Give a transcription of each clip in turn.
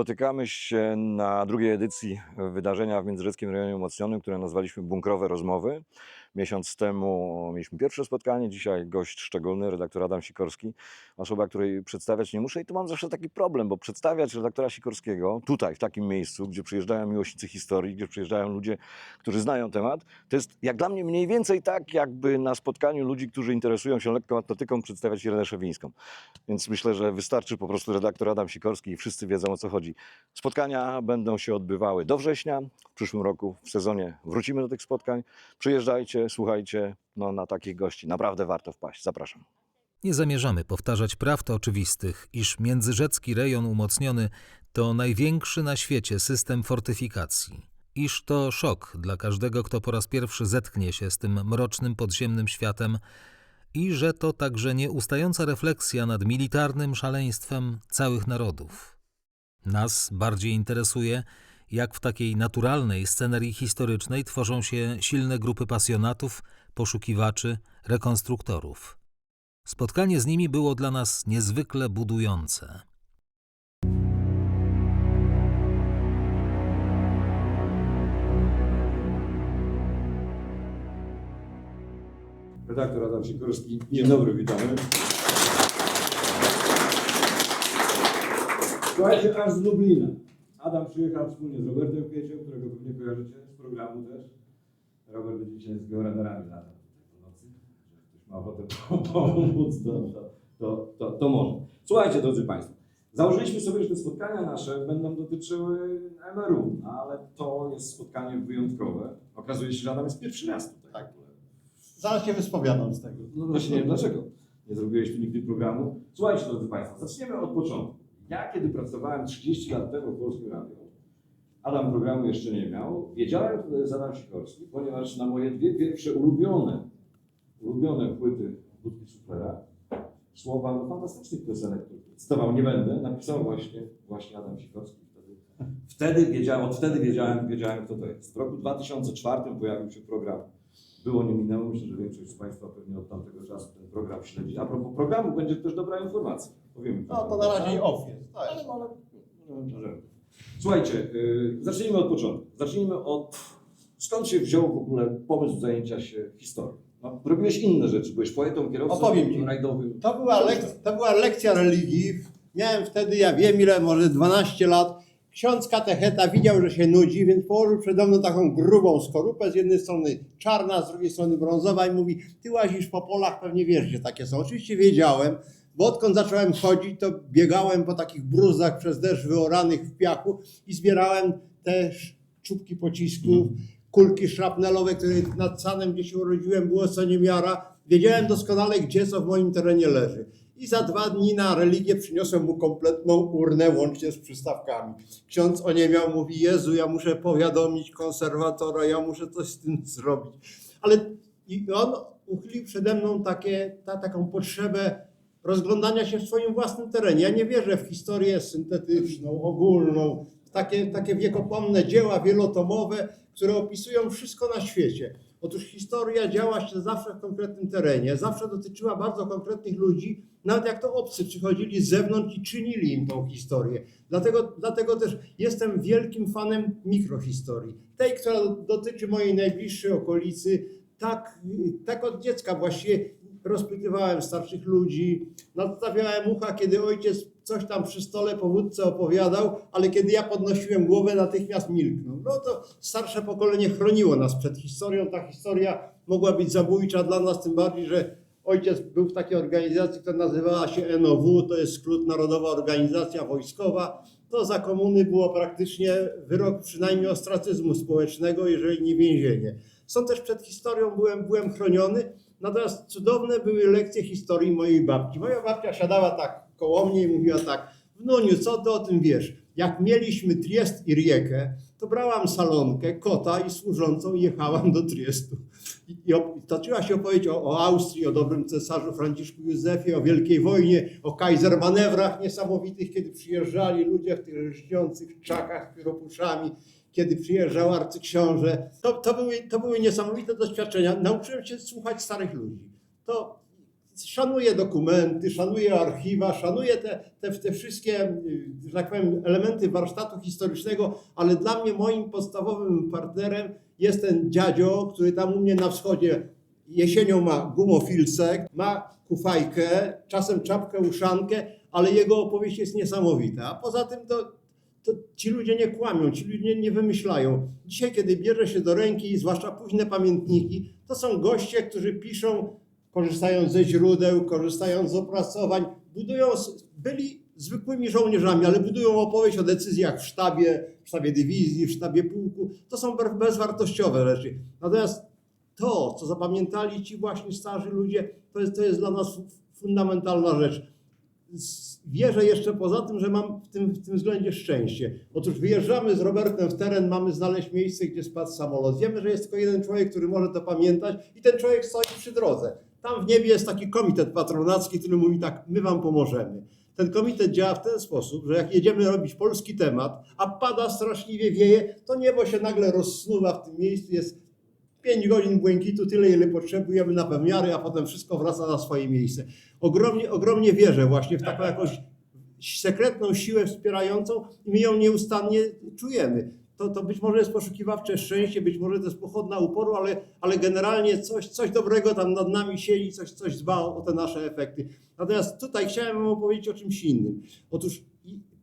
Spotykamy się na drugiej edycji wydarzenia w Międzyrzeckim Rejonie Umocnionym, które nazwaliśmy Bunkrowe Rozmowy. Miesiąc temu mieliśmy pierwsze spotkanie, dzisiaj gość szczególny, redaktor Adam Sikorski, osoba, której przedstawiać nie muszę i tu mam zawsze taki problem, bo przedstawiać redaktora Sikorskiego tutaj, w takim miejscu, gdzie przyjeżdżają miłośnicy historii, gdzie przyjeżdżają ludzie, którzy znają temat, to jest jak dla mnie mniej więcej tak, jakby na spotkaniu ludzi, którzy interesują się lekką atletyką, przedstawiać Irenę Szewińską. Więc myślę, że wystarczy po prostu redaktor Adam Sikorski i wszyscy wiedzą o co chodzi. Spotkania będą się odbywały do września. W przyszłym roku w sezonie wrócimy do tych spotkań. Przyjeżdżajcie, słuchajcie, no na takich gości naprawdę warto wpaść. Zapraszam. Nie zamierzamy powtarzać prawd oczywistych, iż międzyrzecki rejon umocniony to największy na świecie system fortyfikacji. Iż to szok dla każdego, kto po raz pierwszy zetknie się z tym mrocznym podziemnym światem i że to także nieustająca refleksja nad militarnym szaleństwem całych narodów. Nas bardziej interesuje, jak w takiej naturalnej scenerii historycznej tworzą się silne grupy pasjonatów, poszukiwaczy, rekonstruktorów. Spotkanie z nimi było dla nas niezwykle budujące. Redaktor Adam Sikorski. Dzień dobry, witamy. Słuchajcie, aż z Lublina. Adam przyjechał wspólnie z Robertem Kwieciem, którego pewnie kojarzycie z programu też. Robert będzie dzisiaj z georadarami latał tutaj po nocy. Że ktoś ma ochotę pomóc, to, to, to, to, to może. Słuchajcie, drodzy Państwo. Założyliśmy sobie, że te spotkania nasze będą dotyczyły MRU, ale to jest spotkanie wyjątkowe. Okazuje się, że Adam jest pierwszy raz tutaj. Tak. Zaraz się wyspowiadam z tego. No właśnie nie wiem dlaczego. Nie zrobiłeś tu nigdy programu. Słuchajcie, drodzy Państwo, zaczniemy od początku. Ja kiedy pracowałem 30 lat temu w Polskim Radiu, Adam programu jeszcze nie miał, wiedziałem, kto to jest Adam Sikorski, ponieważ na moje dwie pierwsze ulubione, ulubione płyty Budki Suflera, słowa no, fantastycznych piosenek, cytował nie będę, napisał właśnie, właśnie Adam Sikorski. Wtedy, wtedy wiedziałem, od wtedy wiedziałem, wiedziałem, kto to jest. W roku 2004 pojawił się program było, nie minęło. Myślę, że większość z Państwa pewnie od tamtego czasu ten program śledzi. A propos programu, będzie też dobra informacja. Powiem. No to na razie off jest. Tak. Ale, ale, no, możemy. Słuchajcie, yy, zacznijmy od początku. Zacznijmy od skąd się wziął w ogóle pomysł zajęcia się historią. No, robiłeś inne rzeczy, byłeś poetą, kierowcą Opowiem ci. rajdowym. To, była lek- to była lekcja religii. Miałem wtedy, ja wiem ile, może 12 lat. Ksiądz katecheta widział, że się nudzi, więc położył przede mną taką grubą skorupę, z jednej strony czarna, z drugiej strony brązowa i mówi, ty łazisz po polach, pewnie wiesz, że takie są. Oczywiście wiedziałem, bo odkąd zacząłem chodzić, to biegałem po takich bruzach przez deszcz wyoranych w piachu i zbierałem te czubki pocisków, kulki szrapnelowe, które nad Sanem, gdzie się urodziłem, było co niemiara. Wiedziałem doskonale, gdzie co w moim terenie leży. I za dwa dni na religię przyniosłem mu kompletną urnę, łącznie z przystawkami. Ksiądz oniemiał, mówi, Jezu, ja muszę powiadomić konserwatora, ja muszę coś z tym zrobić. Ale on uchylił przede mną takie, ta, taką potrzebę rozglądania się w swoim własnym terenie. Ja nie wierzę w historię syntetyczną, ogólną, w takie, takie wiekopomne dzieła wielotomowe, które opisują wszystko na świecie. Otóż historia działa się zawsze w konkretnym terenie, zawsze dotyczyła bardzo konkretnych ludzi, nawet jak to obcy przychodzili z zewnątrz i czynili im tą historię. Dlatego, dlatego też jestem wielkim fanem mikrohistorii. Tej, która dotyczy mojej najbliższej okolicy, tak, tak od dziecka właściwie rozpytywałem starszych ludzi, nadstawiałem ucha, kiedy ojciec coś tam przy stole po wódce opowiadał, ale kiedy ja podnosiłem głowę, natychmiast milknął. No to starsze pokolenie chroniło nas przed historią. Ta historia mogła być zabójcza dla nas, tym bardziej, że ojciec był w takiej organizacji, która nazywała się NOW, to jest skrót Narodowa Organizacja Wojskowa. To za komuny było praktycznie wyrok przynajmniej ostracyzmu społecznego, jeżeli nie więzienie. Stąd też przed historią byłem, byłem chroniony. Natomiast cudowne były lekcje historii mojej babci. Moja babcia siadała tak koło mnie i mówiła tak, wnuniu, co ty o tym wiesz? Jak mieliśmy Triest i Riekę, to brałam salonkę, kota i służącą jechałam do Triestu. I, i toczyła się opowieść o, o Austrii, o dobrym cesarzu Franciszku Józefie, o Wielkiej Wojnie, o kajzermanewrach niesamowitych, kiedy przyjeżdżali ludzie w tych lśniących czakach pióropuszami, kiedy przyjeżdżał arcyksiąże. To, to, były, to były niesamowite doświadczenia. Nauczyłem się słuchać starych ludzi. To szanuję dokumenty, szanuję archiwa, szanuję te, te, te wszystkie, że tak powiem, elementy warsztatu historycznego, ale dla mnie moim podstawowym partnerem jest ten dziadzio, który tam u mnie na wschodzie jesienią ma gumofilcek, ma kufajkę, czasem czapkę, uszankę, ale jego opowieść jest niesamowita. A poza tym to, to ci ludzie nie kłamią, ci ludzie nie wymyślają. Dzisiaj, kiedy bierze się do ręki, zwłaszcza późne pamiętniki, to są goście, którzy piszą, korzystając ze źródeł, korzystając z opracowań, budują, byli zwykłymi żołnierzami, ale budują opowieść o decyzjach w sztabie, w sztabie dywizji, w sztabie pułku. To są bezwartościowe rzeczy. Natomiast to, co zapamiętali ci właśnie starzy ludzie, to jest, to jest dla nas fu- fundamentalna rzecz. Wierzę jeszcze poza tym, że mam w tym, w tym względzie szczęście. Otóż wyjeżdżamy z Robertem w teren, mamy znaleźć miejsce, gdzie spadł samolot. Wiemy, że jest tylko jeden człowiek, który może to pamiętać i ten człowiek stoi przy drodze. Tam w niebie jest taki komitet patronacki, który mówi tak, my wam pomożemy. Ten komitet działa w ten sposób, że jak jedziemy robić polski temat, a pada straszliwie wieje, to niebo się nagle rozsnuwa w tym miejscu, jest 5 godzin błękitu, tyle ile potrzebujemy na pomiary, a potem wszystko wraca na swoje miejsce. Ogromnie, ogromnie wierzę właśnie w taką jakąś sekretną siłę wspierającą i my ją nieustannie czujemy. To, to być może jest poszukiwawcze szczęście, być może to jest pochodna uporu, ale, ale generalnie coś, coś dobrego tam nad nami siedzi, coś, coś dba o, o te nasze efekty. Natomiast tutaj chciałem Wam opowiedzieć o czymś innym. Otóż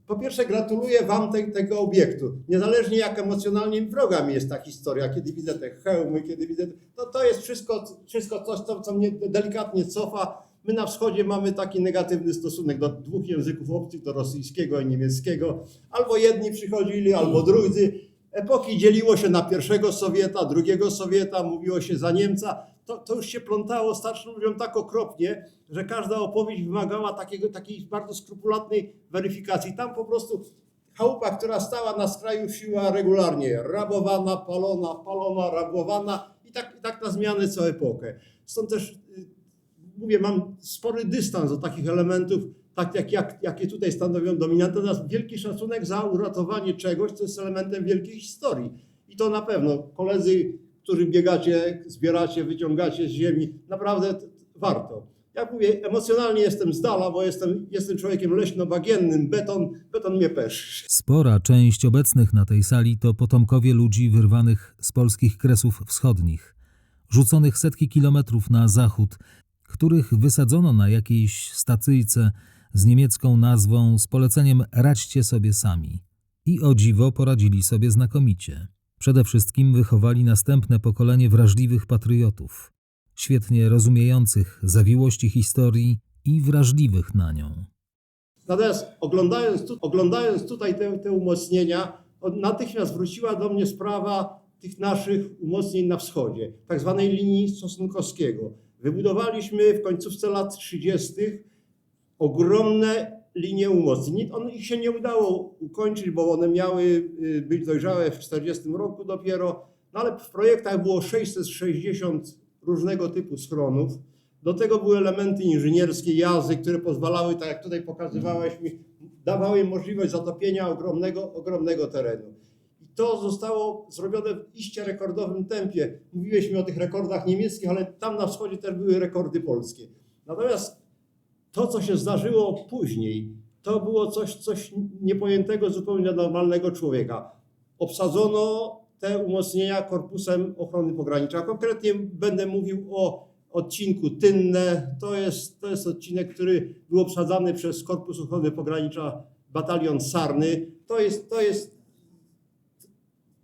po pierwsze gratuluję Wam te, tego obiektu. Niezależnie jak emocjonalnie wroga mi jest ta historia, kiedy widzę te hełmy, kiedy widzę... To, to jest wszystko, wszystko coś, co, co mnie delikatnie cofa. My na wschodzie mamy taki negatywny stosunek do dwóch języków obcych, do rosyjskiego i niemieckiego. Albo jedni przychodzili, albo drudzy. Epoki dzieliło się na pierwszego Sowieta, drugiego Sowieta, mówiło się za Niemca. To, to już się plątało starszym ludziom tak okropnie, że każda opowieść wymagała takiego, takiej bardzo skrupulatnej weryfikacji. Tam po prostu chałupa, która stała na skraju wsi, była regularnie rabowana, palona, palona, rabowana i tak, i tak na zmiany co epokę. Stąd też y, mówię, mam spory dystans do takich elementów, tak jak, jak, jakie tutaj stanowią dominantę, natomiast wielki szacunek za uratowanie czegoś, co jest elementem wielkiej historii. I to na pewno koledzy, którzy biegacie, zbieracie, wyciągacie z ziemi, naprawdę warto. Jak mówię, emocjonalnie jestem z dala, bo jestem, jestem człowiekiem leśno-bagiennym, beton, beton mnie peszy. Spora część obecnych na tej sali to potomkowie ludzi wyrwanych z polskich kresów wschodnich, rzuconych setki kilometrów na zachód, których wysadzono na jakiejś stacyjce z niemiecką nazwą z poleceniem radźcie sobie sami. I o dziwo poradzili sobie znakomicie. Przede wszystkim wychowali następne pokolenie wrażliwych patriotów, świetnie rozumiejących zawiłości historii i wrażliwych na nią. Natomiast oglądając, tu, oglądając tutaj te, te umocnienia, natychmiast wróciła do mnie sprawa tych naszych umocnień na wschodzie, tak zwanej linii stosunkowskiego. Wybudowaliśmy w końcówce lat 30. ogromne linie umocnień. On, ich się nie udało ukończyć, bo one miały y, być dojrzałe w 40 roku dopiero, no ale w projektach było 660 różnego typu schronów. Do tego były elementy inżynierskie, jazdy, które pozwalały, tak jak tutaj pokazywałeś mi, dawały możliwość zatopienia ogromnego, ogromnego terenu. I to zostało zrobione w iście rekordowym tempie. Mówiłeś mi o tych rekordach niemieckich, ale tam na wschodzie też były rekordy polskie. Natomiast to, co się zdarzyło później, to było coś, coś niepojętego zupełnie dla normalnego człowieka. Obsadzono te umocnienia korpusem ochrony pogranicza. Konkretnie będę mówił o odcinku Tynne. To jest, to jest odcinek, który był obsadzany przez Korpus Ochrony Pogranicza Batalion Sarny. To jest, to jest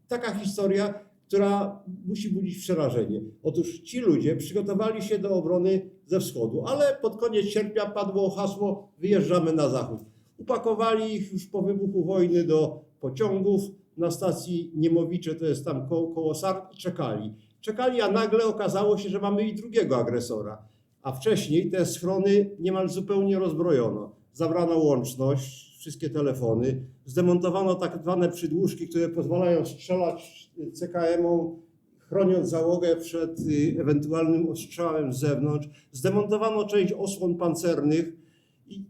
taka historia, która musi budzić przerażenie. Otóż ci ludzie przygotowali się do obrony ze wschodu, ale pod koniec sierpnia padło hasło wyjeżdżamy na zachód. Upakowali ich już po wybuchu wojny do pociągów na stacji Niemowicze, to jest tam koło, koło Sarn i czekali. Czekali, a nagle okazało się, że mamy i drugiego agresora. A wcześniej te schrony niemal zupełnie rozbrojono. Zabrano łączność, wszystkie telefony, zdemontowano tak zwane przydłużki, które pozwalają strzelać CKM-om, chroniąc załogę przed y, ewentualnym ostrzałem z zewnątrz. Zdemontowano część osłon pancernych i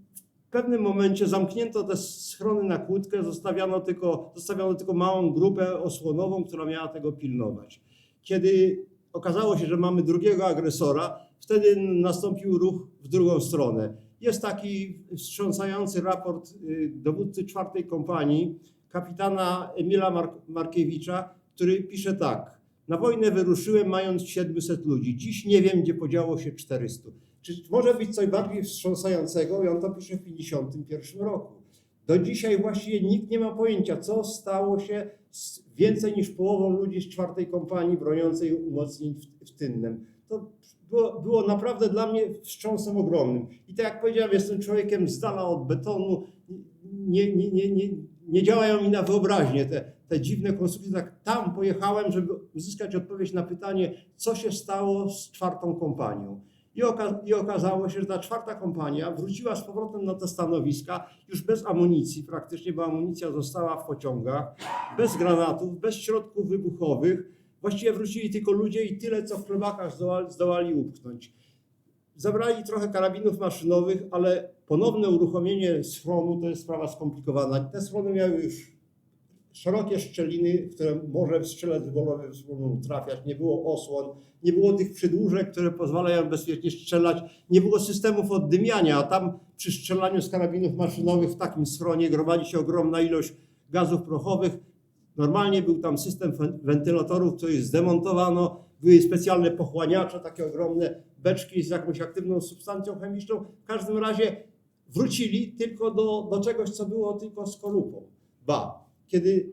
w pewnym momencie zamknięto te schrony na kłódkę, zostawiano tylko, zostawiano tylko małą grupę osłonową, która miała tego pilnować. Kiedy okazało się, że mamy drugiego agresora, wtedy nastąpił ruch w drugą stronę. Jest taki wstrząsający raport y, dowódcy czwartej kompanii, kapitana Emila Mark- Markiewicza, który pisze tak. Na wojnę wyruszyłem mając 700 ludzi. Dziś nie wiem, gdzie podziało się 400. Czy może być coś bardziej wstrząsającego? I on to pisze w 1951 roku. Do dzisiaj właściwie nikt nie ma pojęcia, co stało się z więcej niż połową ludzi z czwartej kompanii broniącej umocnień w, w Tynnem. To było, było naprawdę dla mnie wstrząsem ogromnym. I tak jak powiedziałem, jestem człowiekiem z dala od betonu. Nie, nie, nie, nie, nie działają mi na wyobraźnię te, te dziwne konstrukcje. Tak tam pojechałem, żeby uzyskać odpowiedź na pytanie, co się stało z czwartą kompanią. I, oka- I okazało się, że ta czwarta kompania wróciła z powrotem na te stanowiska już bez amunicji praktycznie, bo amunicja została w pociągach, bez granatów, bez środków wybuchowych. Właściwie wrócili tylko ludzie i tyle, co w chlebakach zdołali, zdołali upchnąć. Zabrali trochę karabinów maszynowych, ale ponowne uruchomienie schronu to jest sprawa skomplikowana. Te schrony miały już szerokie szczeliny, w które może strzelec z schronu trafiać. Nie było osłon, nie było tych przydłużek, które pozwalają bezpiecznie strzelać. Nie było systemów oddymiania, a tam przy strzelaniu z karabinów maszynowych w takim schronie gromadzi się ogromna ilość gazów prochowych. Normalnie był tam system wen- wentylatorów, który zdemontowano. Były specjalne pochłaniacze, takie ogromne beczki z jakąś aktywną substancją chemiczną. W każdym razie wrócili tylko do, do czegoś, co było tylko skorupą. Ba, kiedy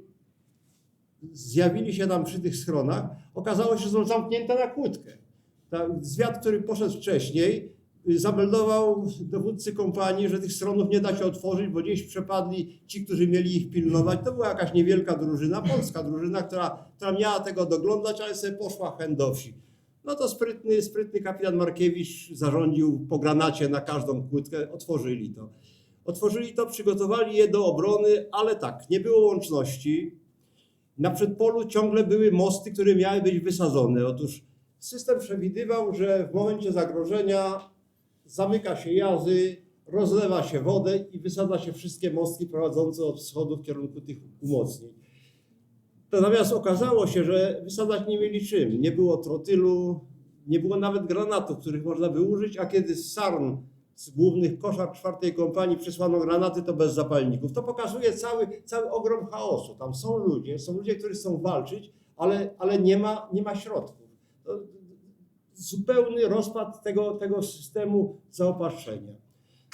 zjawili się tam przy tych schronach, okazało się, że są zamknięte na kłódkę. Zwiat, który poszedł wcześniej, zameldował dowódcy kompanii, że tych schronów nie da się otworzyć, bo gdzieś przepadli ci, którzy mieli ich pilnować. To była jakaś niewielka drużyna, polska drużyna, która, która miała tego doglądać, ale sobie poszła hen do wsi. No to sprytny, sprytny kapitan Markiewicz zarządził po granacie na każdą kłódkę, otworzyli to. Otworzyli to, przygotowali je do obrony, ale tak, nie było łączności. Na przedpolu ciągle były mosty, które miały być wysadzone. Otóż system przewidywał, że w momencie zagrożenia zamyka się jazy, rozlewa się wodę i wysadza się wszystkie mostki prowadzące od wschodu w kierunku tych umocnień. Natomiast okazało się, że wysadzać nie mieli czym. Nie było trotylu, nie było nawet granatów, których można by użyć, a kiedy sarn z głównych koszar czwartej kompanii przysłano granaty, to bez zapalników. To pokazuje cały, cały ogrom chaosu. Tam są ludzie, są ludzie, którzy chcą walczyć, ale, ale nie, ma, nie ma środków. To zupełny rozpad tego, tego systemu zaopatrzenia.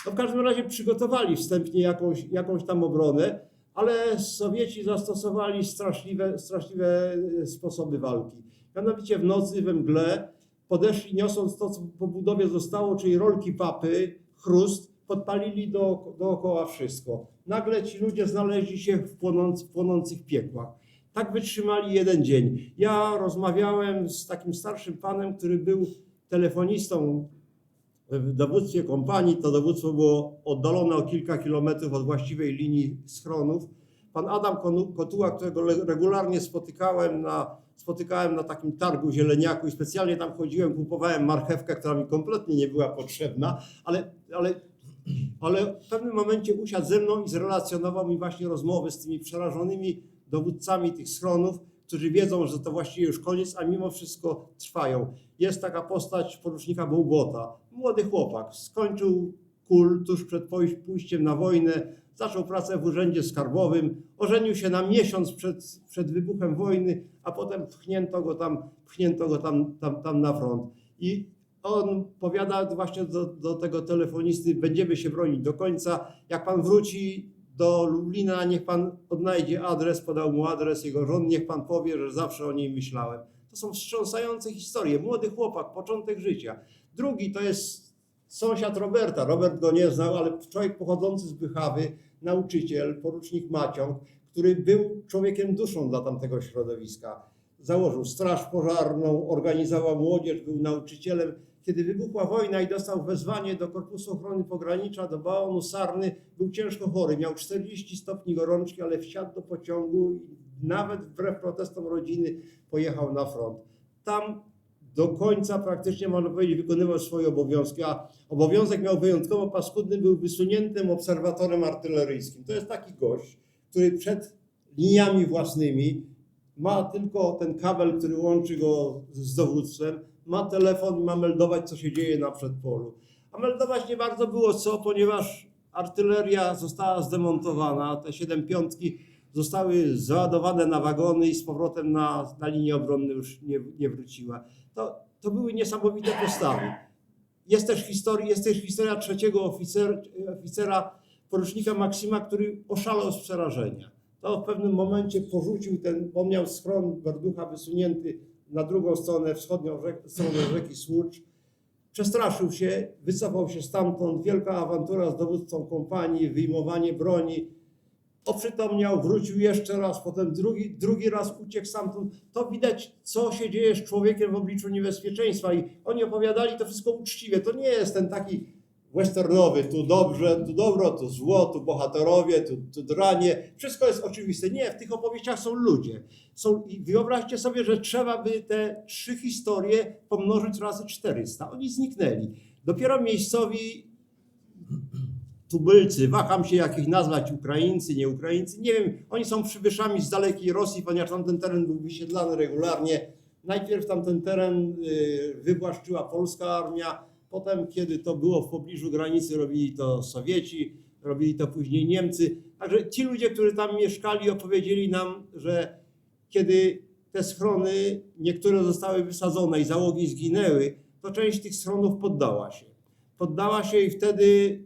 W każdym razie przygotowali wstępnie jakąś, jakąś tam obronę, ale Sowieci zastosowali straszliwe, straszliwe sposoby walki. Mianowicie w nocy we mgle podeszli niosąc to, co po budowie zostało, czyli rolki papy, chrust, podpalili do, dookoła wszystko. Nagle ci ludzie znaleźli się w, płonąc, w płonących piekłach. Tak wytrzymali jeden dzień. Ja rozmawiałem z takim starszym panem, który był telefonistą w dowództwie kompanii. To dowództwo było oddalone o kilka kilometrów od właściwej linii schronów. Pan Adam Kotuła, którego regularnie spotykałem na, spotykałem na takim targu zieleniaku i specjalnie tam chodziłem, kupowałem marchewkę, która mi kompletnie nie była potrzebna, ale, ale, ale w pewnym momencie usiadł ze mną i zrelacjonował mi właśnie rozmowy z tymi przerażonymi dowódcami tych schronów, którzy wiedzą, że to właściwie już koniec, a mimo wszystko trwają. Jest taka postać porucznika Bołbota, młody chłopak, skończył kul tuż przed pójś- pójściem na wojnę, zaczął pracę w urzędzie skarbowym, ożenił się na miesiąc przed, przed wybuchem wojny, a potem pchnięto go tam, pchnięto go tam, tam, tam na front. I on powiada właśnie do, do tego telefonisty, będziemy się bronić do końca. Jak pan wróci do Lublina, niech pan odnajdzie adres, podał mu adres jego żon, niech pan powie, że zawsze o niej myślałem. To są wstrząsające historie. Młody chłopak, początek życia. Drugi to jest sąsiad Roberta. Robert go nie znał, ale człowiek pochodzący z Bychawy, nauczyciel, porucznik Maciąg, który był człowiekiem duszą dla tamtego środowiska. Założył straż pożarną, organizował młodzież, był nauczycielem. Kiedy wybuchła wojna i dostał wezwanie do Korpusu Ochrony Pogranicza, do Baonu Sarny, był ciężko chory, miał 40 stopni gorączki, ale wsiadł do pociągu i nawet wbrew protestom rodziny pojechał na front. Tam do końca praktycznie, można powiedzieć, wykonywał swoje obowiązki, a obowiązek miał wyjątkowo paskudny, był wysuniętym obserwatorem artyleryjskim. To jest taki gość, który przed liniami własnymi ma tylko ten kabel, który łączy go z dowództwem, ma telefon i ma meldować, co się dzieje na przedpolu. A meldować nie bardzo było co, ponieważ artyleria została zdemontowana, te 7 piątki zostały załadowane na wagony i z powrotem na, na linię obronną już nie, nie wróciła. To, to były niesamowite postawy. Jest też, historia, jest też historia trzeciego oficer, oficera, porucznika Maksima, który oszalał z przerażenia. To w pewnym momencie porzucił ten, bo miał schron Berducha wysunięty na drugą stronę, wschodnią rzek, stronę rzeki Słucz. Przestraszył się, wycofał się stamtąd, wielka awantura z dowódcą kompanii, wyjmowanie broni. Oprzytomniał, wrócił jeszcze raz, potem drugi, drugi raz uciekł stamtąd. To widać, co się dzieje z człowiekiem w obliczu niebezpieczeństwa. I oni opowiadali to wszystko uczciwie. To nie jest ten taki westernowy, tu dobrze, tu dobro, tu zło, tu bohaterowie, tu, tu dranie. Wszystko jest oczywiste. Nie, w tych opowieściach są ludzie. Są, I wyobraźcie sobie, że trzeba by te trzy historie pomnożyć razy 400. Oni zniknęli. Dopiero miejscowi tubylcy, waham się jak ich nazwać, Ukraińcy, nie Ukraińcy, nie wiem, oni są przybyszami z dalekiej Rosji, ponieważ tamten teren był wysiedlany regularnie. Najpierw tamten teren y, wywłaszczyła polska armia, potem kiedy to było w pobliżu granicy, robili to Sowieci, robili to później Niemcy. Także ci ludzie, którzy tam mieszkali, opowiedzieli nam, że kiedy te schrony, niektóre zostały wysadzone i załogi zginęły, to część tych schronów poddała się. Poddała się i wtedy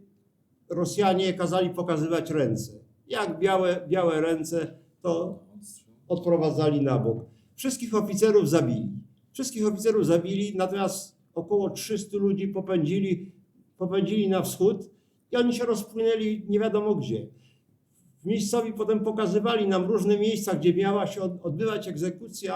Rosjanie kazali pokazywać ręce. Jak białe, białe ręce, to odprowadzali na bok. Wszystkich oficerów zabili. Wszystkich oficerów zabili, natomiast około 300 ludzi popędzili, popędzili na wschód i oni się rozpłynęli nie wiadomo gdzie. Miejscowi potem pokazywali nam różne miejsca, gdzie miała się od- odbywać egzekucja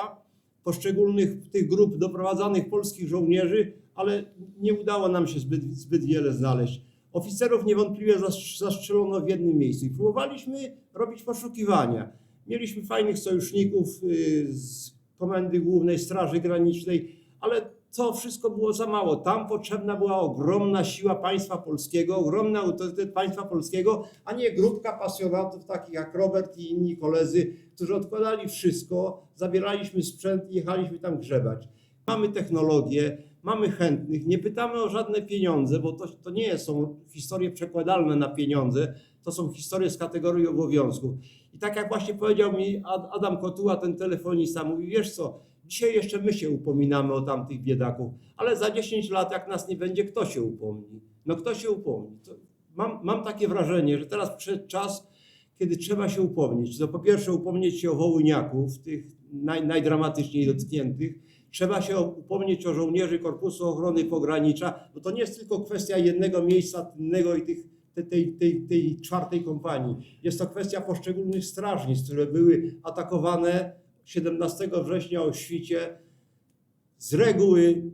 poszczególnych tych grup doprowadzanych polskich żołnierzy, ale nie udało nam się zbyt, zbyt wiele znaleźć. Oficerów niewątpliwie zastrz- zastrzelono w jednym miejscu i próbowaliśmy robić poszukiwania. Mieliśmy fajnych sojuszników y, z Komendy Głównej Straży Granicznej, ale to wszystko było za mało. Tam potrzebna była ogromna siła państwa polskiego, ogromny autorytet państwa polskiego, a nie grupka pasjonatów takich jak Robert i inni koledzy, którzy odkładali wszystko, zabieraliśmy sprzęt i jechaliśmy tam grzebać. Mamy technologię, mamy chętnych, nie pytamy o żadne pieniądze, bo to, to nie są historie przekładalne na pieniądze, to są historie z kategorii obowiązków. I tak jak właśnie powiedział mi Ad- Adam Kotuła, ten telefonista, mówi, wiesz co, dzisiaj jeszcze my się upominamy o tamtych biedaków, ale za 10 lat, jak nas nie będzie, kto się upomni? No kto się upomni? Mam, mam takie wrażenie, że teraz przyszedł czas, kiedy trzeba się upomnieć. To po pierwsze upomnieć się o wołyniaków, tych naj, najdramatyczniej dotkniętych, Trzeba się upomnieć o żołnierzy Korpusu Ochrony Pogranicza, bo to nie jest tylko kwestia jednego miejsca innego i tych, tej, tej, tej, tej czwartej kompanii. Jest to kwestia poszczególnych strażnic, które były atakowane 17 września o świcie. Z reguły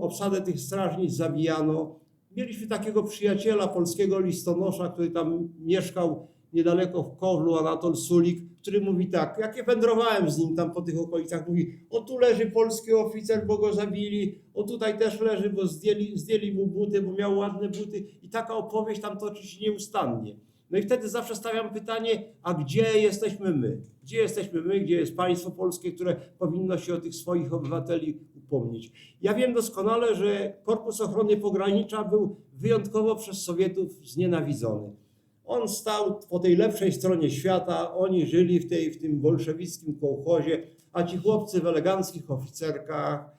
obsadę tych strażnic zabijano. Mieliśmy takiego przyjaciela polskiego listonosza, który tam mieszkał niedaleko w Kowlu, Anatol Sulik, który mówi tak, jak ja wędrowałem z nim tam po tych okolicach, mówi, o tu leży polski oficer, bo go zabili, o tutaj też leży, bo zdjęli, zdjęli mu buty, bo miał ładne buty i taka opowieść tam toczy się nieustannie. No i wtedy zawsze stawiam pytanie, a gdzie jesteśmy my? Gdzie jesteśmy my, gdzie jest państwo polskie, które powinno się o tych swoich obywateli upomnieć? Ja wiem doskonale, że Korpus Ochrony Pogranicza był wyjątkowo przez Sowietów znienawidzony. On stał po tej lepszej stronie świata, oni żyli w, tej, w tym bolszewickim kołchozie, a ci chłopcy w eleganckich oficerkach,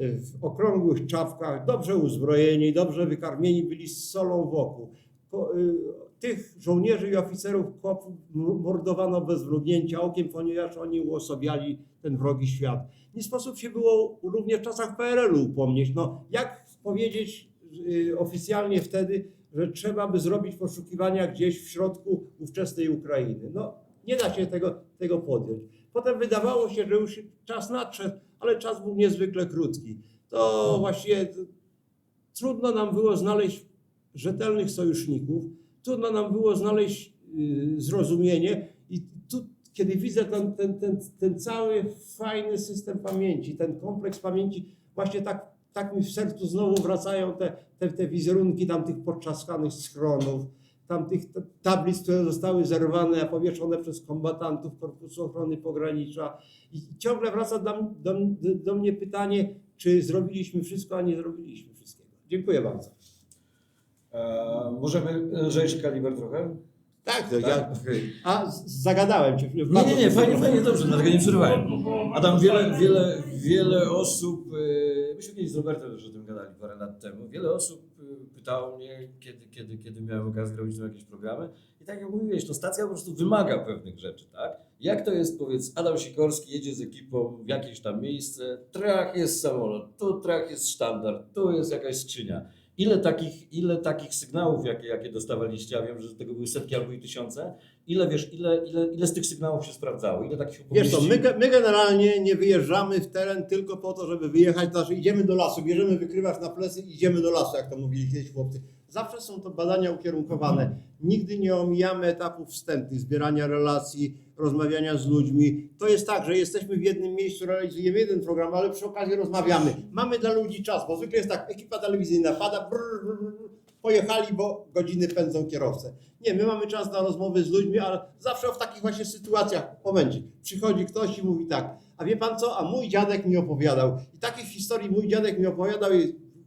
w okrągłych czapkach, dobrze uzbrojeni, dobrze wykarmieni byli z solą wokół. Y, Tych żołnierzy i oficerów mordowano bez mrugnięcia okiem, ponieważ oni uosabiali ten wrogi świat. Nie sposób się było również w czasach PRL-u upomnieć. No, jak powiedzieć y, oficjalnie wtedy, że trzeba by zrobić poszukiwania gdzieś w środku ówczesnej Ukrainy. No, nie da się tego, tego podjąć. Potem wydawało się, że już czas nadszedł, ale czas był niezwykle krótki. To właściwie t- trudno nam było znaleźć rzetelnych sojuszników, trudno nam było znaleźć y, zrozumienie i tu, kiedy widzę ten, ten, ten, ten cały fajny system pamięci, ten kompleks pamięci, właśnie tak, tak mi w sercu znowu wracają te, te, te wizerunki tamtych podczaskanych schronów, tamtych tablic, które zostały zerwane, a powieszone przez kombatantów Korpusu Ochrony Pogranicza. I ciągle wraca do, do, do mnie pytanie, czy zrobiliśmy wszystko, a nie zrobiliśmy wszystkiego. Dziękuję bardzo. E, możemy lżejszy kaliber trochę? Tak, to Tak? ja. A zagadałem cię. Nie, nie, nie, fajnie, fajnie, dobrze, dlatego nie przerywałem. Adam, wiele, wiele, wiele osób, e, myśmy kiedyś z Robertem też o tym gadali parę lat temu, wiele osób e, pytało mnie, kiedy, kiedy, kiedy miałem okazję robić jakieś programy i tak jak mówiłeś, to stacja po prostu wymaga pewnych rzeczy, tak? Jak to jest, powiedz, Adam Sikorski jedzie z ekipą w jakieś tam miejsce, trach jest samolot, tu trach jest sztandar, tu jest jakaś skrzynia. Ile takich, ile takich sygnałów, jakie, jakie dostawaliście, ja wiem, że tego były setki albo i tysiące, ile wiesz, ile, ile, ile z tych sygnałów się sprawdzało, ile takich Wiesz opowieści? co, my, my generalnie nie wyjeżdżamy w teren tylko po to, żeby wyjechać, znaczy idziemy do lasu, bierzemy wykrywacz na plecy i idziemy do lasu, jak to mówili kiedyś chłopcy. Zawsze są to badania ukierunkowane. Nigdy nie omijamy etapów wstępnych, zbierania relacji, rozmawiania z ludźmi. To jest tak, że jesteśmy w jednym miejscu, realizujemy jeden program, ale przy okazji rozmawiamy. Mamy dla ludzi czas, bo zwykle jest tak, ekipa telewizyjna pada, brr, brr, brr, pojechali, bo godziny pędzą kierowcę. Nie, my mamy czas na rozmowy z ludźmi, ale zawsze w takich właśnie sytuacjach, momencie, przychodzi ktoś i mówi tak, a wie pan co, a mój dziadek mi opowiadał. I takich historii mój dziadek mi opowiadał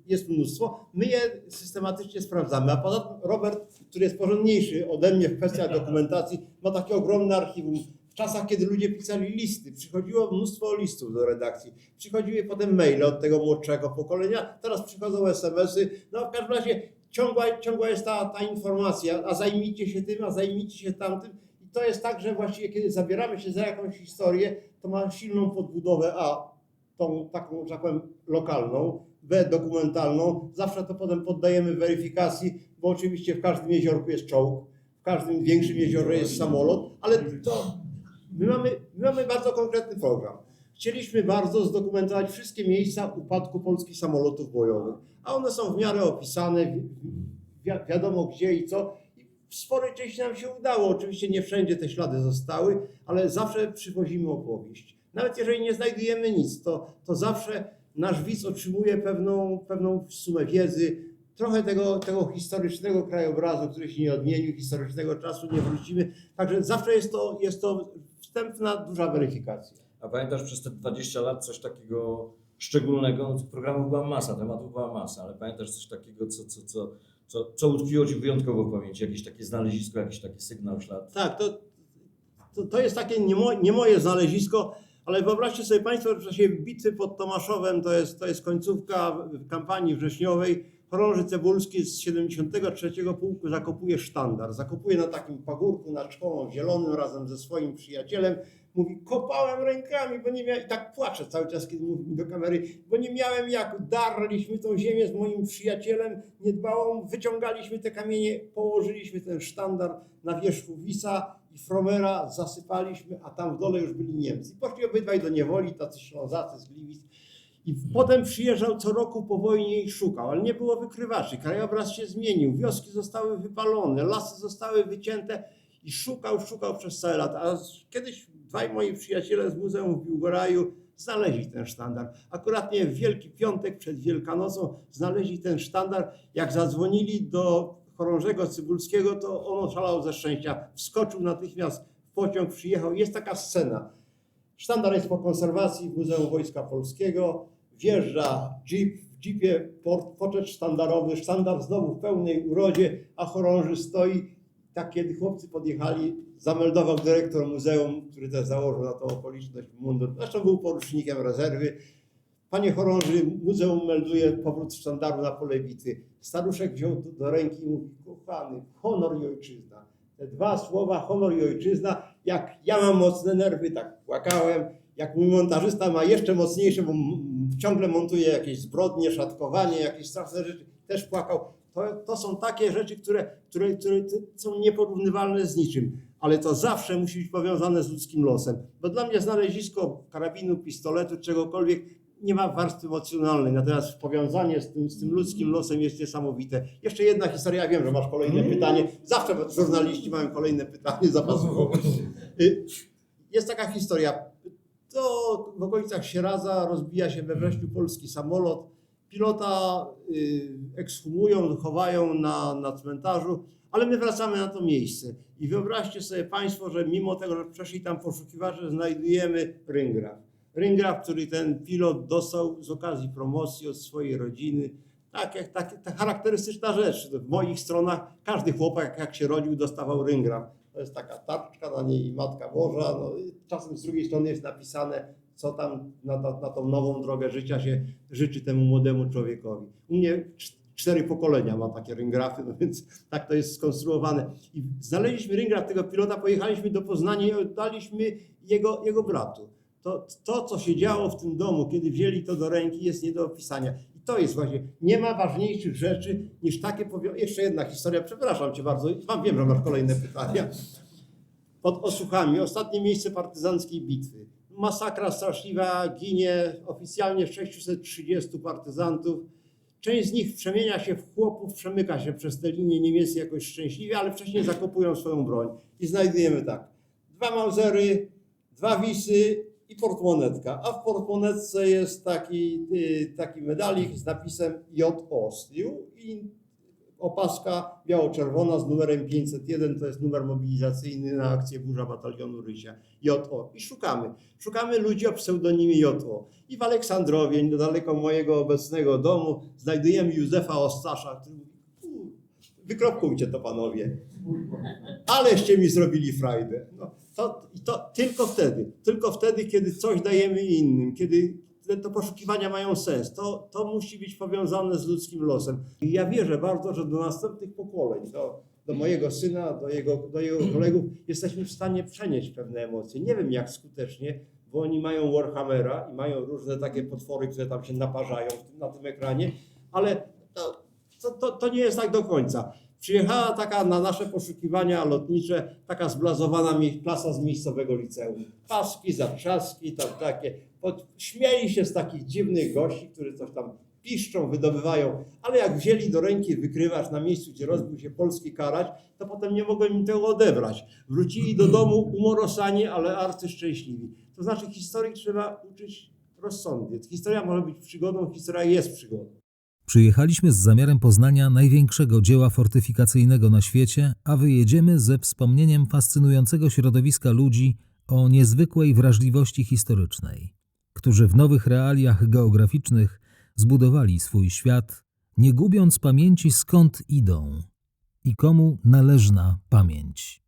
jest mnóstwo. My je systematycznie sprawdzamy, a poza tym Robert, który jest porządniejszy ode mnie w kwestiach dokumentacji, ma takie ogromne archiwum. W czasach, kiedy ludzie pisali listy, przychodziło mnóstwo listów do redakcji, przychodziły potem maile od tego młodszego pokolenia, teraz przychodzą SMS-y. No w każdym razie ciągła, ciągła jest ta, ta informacja, a zajmijcie się tym, a zajmijcie się tamtym. I to jest tak, że właściwie kiedy zabieramy się za jakąś historię, to ma silną podbudowę, a tą taką, że tak powiem, lokalną, B dokumentalną. Zawsze to potem poddajemy weryfikacji, bo oczywiście w każdym jeziorku jest czołg, w każdym większym jeziorze jest samolot, ale to my mamy, my mamy bardzo konkretny program. Chcieliśmy bardzo zdokumentować wszystkie miejsca upadku polskich samolotów bojowych, a one są w miarę opisane, wi- wi- wiadomo gdzie i co. I w sporej części nam się udało. Oczywiście nie wszędzie te ślady zostały, ale zawsze przywozimy opowieść. Nawet jeżeli nie znajdujemy nic, to, to zawsze nasz widz otrzymuje pewną, pewną sumę wiedzy, trochę tego, tego historycznego krajobrazu, który się nie odmienił, historycznego czasu nie wrócimy. Także zawsze jest to, jest to wstępna, duża weryfikacja. A pamiętasz przez te 20 lat coś takiego szczególnego? No, programów była masa, tematów była masa, ale pamiętasz coś takiego, co, co, co, co, co utkwiło Ci wyjątkowo w pamięci? Jakieś takie znalezisko, jakiś taki sygnał, ślad? Tak, to, to, to jest takie nie, mo, nie moje znalezisko, ale wyobraźcie sobie Państwo, że w czasie bitwy pod Tomaszowem, to jest, to jest końcówka kampanii wrześniowej, chorąży Cebulski z 73 pułku zakopuje sztandar. Zakopuje na takim pagórku nad szkołą zielonym razem ze swoim przyjacielem. Mówi, kopałem rękami, bo nie miałem, i tak płaczę cały czas, kiedy mówi do kamery, bo nie miałem jak, darliśmy tą ziemię z moim przyjacielem niedbałą, wyciągaliśmy te kamienie, położyliśmy ten sztandar na wierzchu Wisa i Fromera, zasypaliśmy, a tam w dole już byli Niemcy. Poszli obydwaj do niewoli, tacy Ślązacy z Gliwic. I potem przyjeżdżał co roku po wojnie i szukał, ale nie było wykrywaczy. Krajobraz się zmienił, wioski zostały wypalone, lasy zostały wycięte i szukał, szukał przez całe lata. A kiedyś dwaj moi przyjaciele z Muzeum w Biłgoraju znaleźli ten sztandar. Akuratnie w Wielki Piątek przed Wielkanocą znaleźli ten sztandar. Jak zadzwonili do chorążego Cybulskiego, to on oszalał ze szczęścia. Wskoczył natychmiast w pociąg, przyjechał. Jest taka scena. Sztandar jest po konserwacji w Muzeum Wojska Polskiego. Wjeżdża jeep, w jeepie port, poczet sztandarowy, sztandar znowu w pełnej urodzie, a chorąży stoi. Tak kiedy chłopcy podjechali, zameldował dyrektor muzeum, który też założył na tą okoliczność mundur. Zresztą był porucznikiem rezerwy. Panie chorąży, muzeum melduje powrót sztandaru na pole bitwy. Staruszek wziął do, ręki i mówi, kochany, honor i ojczyzna. Te dwa słowa, honor i ojczyzna, jak ja mam mocne nerwy, tak płakałem. Jak mój montażysta ma jeszcze mocniejsze, bo ciągle montuje jakieś zbrodnie, szatkowanie, jakieś straszne rzeczy, też płakał. To, to są takie rzeczy, które, które, które są nieporównywalne z niczym, ale to zawsze musi być powiązane z ludzkim losem. Bo dla mnie znalezisko karabinu, pistoletu, czegokolwiek nie ma warstwy emocjonalnej, natomiast powiązanie z tym, z tym ludzkim losem jest niesamowite. Jeszcze jedna historia, ja wiem, że masz kolejne pytanie. Zawsze żurnaliści mają kolejne pytanie zapasową. Y, Jest taka historia. To w okolicach Sieradza rozbija się we wrześniu polski samolot. Pilota y, ekshumują, chowają na, na cmentarzu, ale my wracamy na to miejsce. I wyobraźcie sobie Państwo, że mimo tego, że przeszli tam poszukiwacze, znajdujemy ryngraf. ryngraf, który ten pilot dostał z okazji promocji od swojej rodziny. Tak, jak tak, ta charakterystyczna rzecz. W moich stronach każdy chłopak, jak się rodził, dostawał ryngraf. To jest taka tarczka na niej Matka Boża. No, czasem z drugiej strony jest napisane, co tam na, na, na tą nową drogę życia się życzy temu młodemu człowiekowi. U mnie cz- cztery pokolenia ma takie ryngrafy, no więc tak to jest skonstruowane. I znaleźliśmy ryngraf tego pilota, pojechaliśmy do Poznania i oddaliśmy jego, jego bratu. To, to, co się działo w tym domu, kiedy wzięli to do ręki, jest nie do opisania. I to jest właśnie, nie ma ważniejszych rzeczy niż takie powią... Jeszcze jedna historia, przepraszam Cię bardzo, Wam wiem, że masz kolejne pytania. Pod Osuchami, ostatnie miejsce partyzanckiej bitwy. Masakra straszliwa, ginie oficjalnie 630 partyzantów. Część z nich przemienia się w chłopów, przemyka się przez te linie niemieckie jakoś szczęśliwie, ale wcześniej zakopują swoją broń. I znajdujemy tak, dwa Mausery, dwa Wisy i portmonetka. A w portmonetce jest taki, y, taki medalik z napisem JO z tyłu i opaska biało-czerwona z numerem 501, to jest numer mobilizacyjny na akcję Burza Batalionu Rysia, JO. I szukamy. Szukamy ludzi o pseudonimie JO. I w Aleksandrowie, niedaleko mojego obecnego domu, znajdujemy Józefa Ostasza, który mówi, "Kur, wykropkujcie to panowie. Aleście mi zrobili frajdę. No, to, to tylko wtedy, tylko wtedy, kiedy coś dajemy innym, kiedy te, to poszukiwania mają sens. To, to musi być powiązane z ludzkim losem. I ja wierzę bardzo, że do następnych pokoleń, do, do mojego syna, do jego, do jego kolegów, jesteśmy w stanie przenieść pewne emocje. Nie wiem jak skutecznie, bo oni mają Warhammera i mają różne takie potwory, które tam się naparzają w tym, na tym ekranie, ale to, to, to, to nie jest tak do końca. Przyjechała taka na nasze poszukiwania lotnicze, taka zblazowana mie- klasa z miejscowego liceum. Paski, zatrzaski, tam takie. Śmieli się z takich dziwnych gości, którzy coś tam piszczą, wydobywają, ale jak wzięli do ręki wykrywacz na miejscu, gdzie rozbił się polski karać, to potem nie mogłem im tego odebrać. Wrócili do domu umorosani, ale arcy szczęśliwi. To znaczy historii trzeba uczyć rozsądnie. Historia może być przygodą, historia jest przygodą. Przyjechaliśmy z zamiarem poznania największego dzieła fortyfikacyjnego na świecie, a wyjedziemy ze wspomnieniem fascynującego środowiska ludzi o niezwykłej wrażliwości historycznej, którzy w nowych realiach geograficznych zbudowali swój świat, nie gubiąc pamięci skąd idą i komu należna pamięć.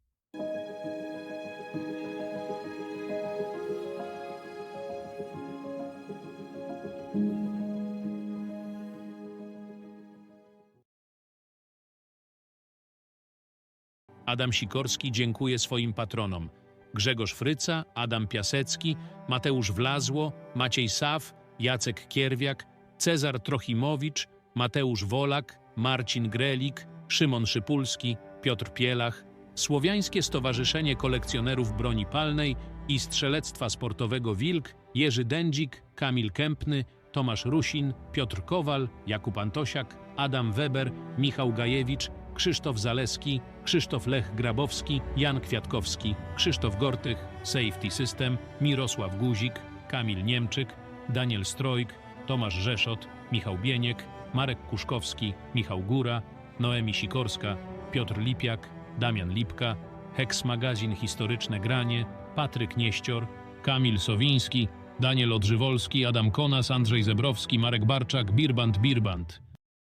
Adam Sikorski dziękuję swoim patronom. Grzegorz Fryca, Adam Piasecki, Mateusz Wlazło, Maciej Saw, Jacek Kierwiak, Cezar Trochimowicz, Mateusz Wolak, Marcin Grelik, Szymon Szypulski, Piotr Pielach, Słowiańskie Stowarzyszenie Kolekcjonerów Broni Palnej i Strzelectwa Sportowego Wilk, Jerzy Dędzik, Kamil Kępny, Tomasz Rusin, Piotr Kowal, Jakub Antosiak, Adam Weber, Michał Gajewicz, Krzysztof Zaleski, Krzysztof Lech Grabowski, Jan Kwiatkowski, Krzysztof Gortych, Safety System, Mirosław Guzik, Kamil Niemczyk, Daniel Strojk, Tomasz Rzeszot, Michał Bieniek, Marek Kuszkowski, Michał Góra, Noemi Sikorska, Piotr Lipiak, Damian Lipka, Hex Magazyn Historyczne Granie, Patryk Nieścior, Kamil Sowiński, Daniel Odżywolski, Adam Konas, Andrzej Zebrowski, Marek Barczak, Birband Birband.